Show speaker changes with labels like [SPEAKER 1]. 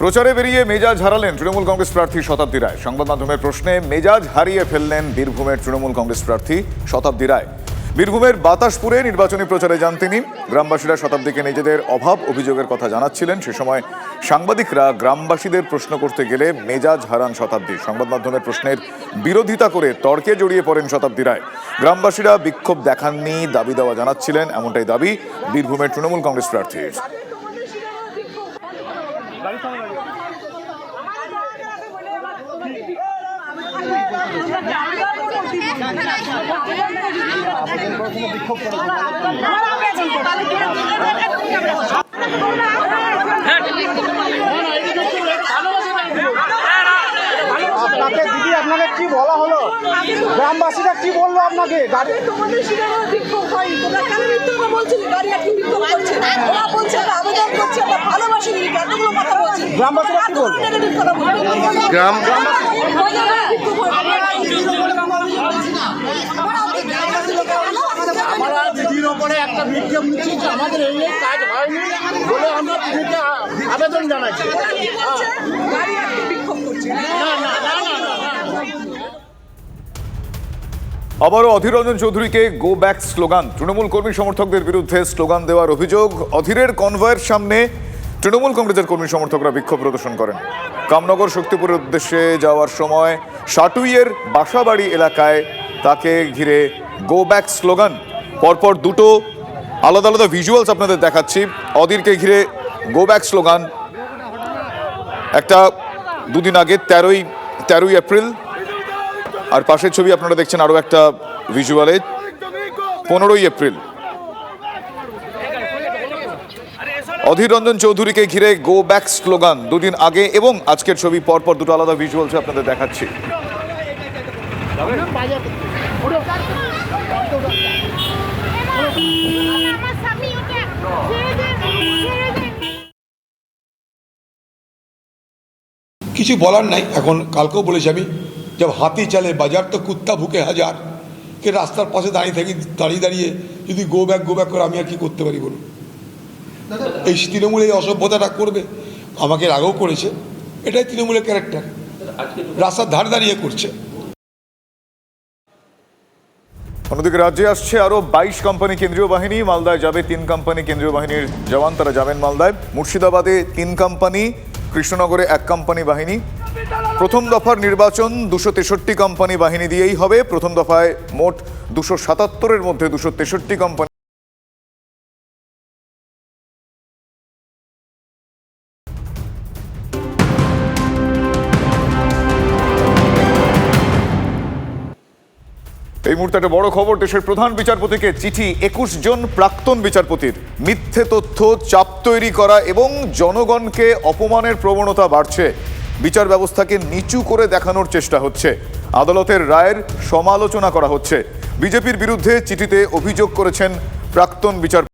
[SPEAKER 1] প্রচারে বেরিয়ে মেজাজ হারালেন তৃণমূল কংগ্রেস প্রার্থী শতাব্দী রায়। সংবাদ মাধ্যমের প্রশ্নে মেজাজ হারিয়ে ফেললেন বীরভূমের তৃণমূল কংগ্রেস প্রার্থী শতাব্দী রায়। বীরভূমের বাতাসপুরে নির্বাচনী প্রচারে যান তিনি। গ্রামবাসীরা শতাব্দীকে নিজেদের অভাব অভিযোগের কথা জানাচ্ছিলেন। সে সময় সাংবাদিকরা গ্রামবাসীদের প্রশ্ন করতে গেলে মেজাজ হারান শতাব্দী। সংবাদ মাধ্যমের প্রশ্নের বিরোধিতা করে তর্কে জড়িয়ে পড়েন শতাব্দী রায়। গ্রামবাসীরা বিক্ষোভ দেখাননি, দাবি দেওয়া জানাচ্ছিলেন। এমনটাই দাবি বীরভূমের তৃণমূল কংগ্রেস প্রার্থীর।
[SPEAKER 2] আপনাকে দিদি আপনাকে কি বলা হলো? গ্রামবাসীরা কি বলল আপনাকে? গাড়ি
[SPEAKER 3] তোমাদের বিক্ষোভ হয় তোমরা কেন মিথ্যে গাড়ি বিক্ষোভ করছে ওরা বলছে আমরা আবেদন করছি আমরা ভালোবাসি দিদি এতগুলো কথা বলছি
[SPEAKER 2] গ্রামবাসীরা কি বলবে?
[SPEAKER 4] গ্রাম
[SPEAKER 2] আমরা দিদির ওপরে একটা বিক্ষোভ নিচ্ছি যে আমাদের এই এই কাজ হয়নি বলে আমরা দিদিকে আবেদন জানাচ্ছি।
[SPEAKER 3] গাড়ি আটকে
[SPEAKER 1] আবারও অধীর রঞ্জন চৌধুরীকে গো ব্যাক স্লোগান তৃণমূল কর্মী সমর্থকদের বিরুদ্ধে স্লোগান দেওয়ার অভিযোগ। অধীরের কনভয়ের সামনে তৃণমূল কংগ্রেসের কর্মী সমর্থকরা বিক্ষোভ প্রদর্শন করেন। কামনগর শক্তিপুরের উদ্দেশ্যে যাওয়ার সময় সাটুইয়ের বাসাবাড়ি এলাকায় তাকে ঘিরে গো ব্যাক স্লোগান পরপর দুটো আলাদা আলাদা ভিজুয়ালস আপনাদের দেখাচ্ছি। অধীরকে ঘিরে গো ব্যাক স্লোগান একটা দুদিন আগে তেরোই তেরোই এপ্রিল। আর পাশের ছবি আপনারা দেখছেন আরও একটা ভিজুয়ালে পনেরোই এপ্রিল। অধীর রঞ্জন চৌধুরীকে ঘিরে গো ব্যাক স্লোগান দুদিন আগে এবং আজকের ছবি পরপর দুটো আলাদা ভিজুয়ালস আপনাদের দেখাচ্ছি।
[SPEAKER 5] কিছু বলার নাই। এখন কালকেও বলেছি আমি জব হাতি চলে বাজার তো কুত্তা ভুকে হাজার কে রাস্তার পাশে দাঁড়িয়ে থাকি দাঁড়িয়ে দাঁড়িয়ে যদি গো ব্যাক গো ব্যাক করে আমি আর কি করতে পারি বলুন? এই তৃণমূল এই অসভ্যতাটা করবে, আমাকে এর আগেও করেছে। এটাই তৃণমূলের ক্যারেক্টার রাস্তার ধারে দাঁড়িয়ে করছে।
[SPEAKER 1] অন্যদিকে রাজ্যে আসছে আরও বাইশ কোম্পানি কেন্দ্রীয় বাহিনী। মালদায় যাবে তিন কোম্পানি কেন্দ্রীয় বাহিনীর জওয়ান, তারা যাবেন মালদায়। মুর্শিদাবাদে তিন কোম্পানি, কৃষ্ণনগরে এক কোম্পানি বাহিনী। প্রথম দফার নির্বাচন দুশো তেষট্টি কোম্পানি বাহিনী দিয়েই হবে। প্রথম দফায় মোট দুশো সাতাত্তরের মধ্যে দুশো তেষট্টি কোম্পানি এই মুহূর্তে একটা বড় খবর, দেশের প্রধান বিচারপতিকে চিঠি, একুশ জন প্রাক্তন বিচারপতির। মিথ্যে তথ্য, চাপ তৈরি করা এবং জনগণকে অপমানের প্রবণতা বাড়ছে। বিচার ব্যবস্থাকে নিচু করে দেখানোর চেষ্টা হচ্ছে। আদালতের রায়ের সমালোচনা করা হচ্ছে। বিজেপির বিরুদ্ধে চিঠিতে অভিযোগ করেছেন প্রাক্তন বিচারপতি।